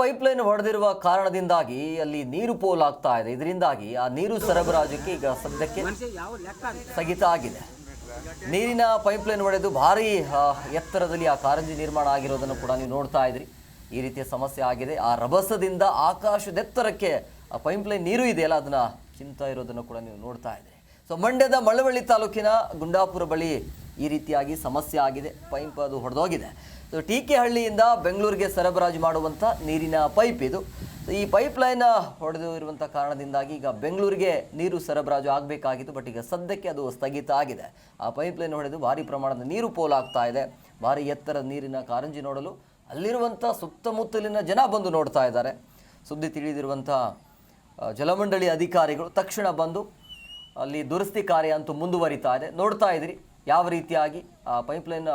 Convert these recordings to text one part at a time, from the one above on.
Pipeline ಹೊಡೆದಿರುವ ಕಾರಣದಿಂದಾಗಿ ಅಲ್ಲಿ ನೀರು ಪೋಲಾಗ್ತಾ ಇದೆ. ಇದರಿಂದಾಗಿ ಆ ನೀರು ಸರಬರಾಜಕ್ಕೆ ಈಗ ಸದ್ಯಕ್ಕೆ ಸ್ಥಗಿತ ಆಗಿದೆ. ನೀರಿನ ಪೈಪ್ಲೈನ್ ಹೊಡೆದು ಭಾರಿ ಎತ್ತರದಲ್ಲಿ ಆ ಕಾರಂಜಿ ನಿರ್ಮಾಣ ಆಗಿರೋದನ್ನು ಕೂಡ ನೀವು ನೋಡ್ತಾ ಇದ್ರಿ. ಈ ರೀತಿಯ ಸಮಸ್ಯೆ ಆಗಿದೆ. ಆ ರಭಸದಿಂದ ಆಕಾಶದೆತ್ತರಕ್ಕೆ ಆ ಪೈಪ್ಲೈನ್ ನೀರು ಇದೆಯಲ್ಲ ಅದನ್ನ ಚಿಂತಾ ಇರೋದನ್ನು ಕೂಡ ನೀವು ನೋಡ್ತಾ ಇದ್ರಿ. ಸೊ ಮಂಡ್ಯದ ಮಳವಳ್ಳಿ ತಾಲೂಕಿನ ಗುಂಡಾಪುರ ಬಳಿ ಈ ರೀತಿಯಾಗಿ ಸಮಸ್ಯೆ ಆಗಿದೆ, ಪೈಪ್ ಅದು ಹೊಡೆದೋಗಿದೆ. ಸೊ ಟೀಕೆಹಳ್ಳಿಯಿಂದ ಬೆಂಗಳೂರಿಗೆ ಸರಬರಾಜು ಮಾಡುವಂಥ ನೀರಿನ ಪೈಪ್ ಇದು. ಈ ಪೈಪ್ ಲೈನ್ ಹೊಡೆದು ಇರುವಂಥ ಕಾರಣದಿಂದಾಗಿ ಈಗ ಬೆಂಗಳೂರಿಗೆ ನೀರು ಸರಬರಾಜು ಆಗಬೇಕಾಗಿತ್ತು, ಬಟ್ ಈಗ ಸದ್ಯಕ್ಕೆ ಅದು ಸ್ಥಗಿತ ಆಗಿದೆ. ಆ ಪೈಪ್ ಲೈನ್ ಹೊಡೆದು ಭಾರಿ ಪ್ರಮಾಣದ ನೀರು ಪೋಲಾಗ್ತಾ ಇದೆ. ಭಾರಿ ಎತ್ತರದ ನೀರಿನ ಕಾರಂಜಿ ನೋಡಲು ಅಲ್ಲಿರುವಂಥ ಸುತ್ತಮುತ್ತಲಿನ ಜನ ಬಂದು ನೋಡ್ತಾ ಇದ್ದಾರೆ. ಸುದ್ದಿ ತಿಳಿದಿರುವಂಥ ಜಲಮಂಡಳಿ ಅಧಿಕಾರಿಗಳು ತಕ್ಷಣ ಬಂದು ಅಲ್ಲಿ ದುರಸ್ತಿ ಕಾರ್ಯ ಅಂತೂ ಮುಂದುವರಿತಾ ಇದೆ. ನೋಡ್ತಾ ಇದ್ರಿ ಯಾವ ರೀತಿಯಾಗಿ ಆ ಪೈಪ್ಲೈನ್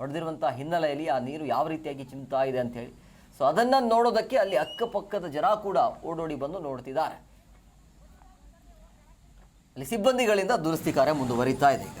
ಹೊಡೆದಿರುವಂಥ ಹಿನ್ನೆಲೆಯಲ್ಲಿ ಆ ನೀರು ಯಾವ ರೀತಿಯಾಗಿ ಚಿಮ್ತಾ ಇದೆ ಅಂಥೇಳಿ ಸೊ ಅದನ್ನು ನೋಡೋದಕ್ಕೆ ಅಲ್ಲಿ ಅಕ್ಕಪಕ್ಕದ ಜನ ಕೂಡ ಓಡೋಡಿ ಬಂದು ನೋಡ್ತಿದ್ದಾರೆ. ಅಲ್ಲಿ ಸಿಬ್ಬಂದಿಗಳಿಂದ ದುರಸ್ತಿ ಕಾರ್ಯ ಮುಂದುವರಿತಾ ಇದೆ ಈಗ.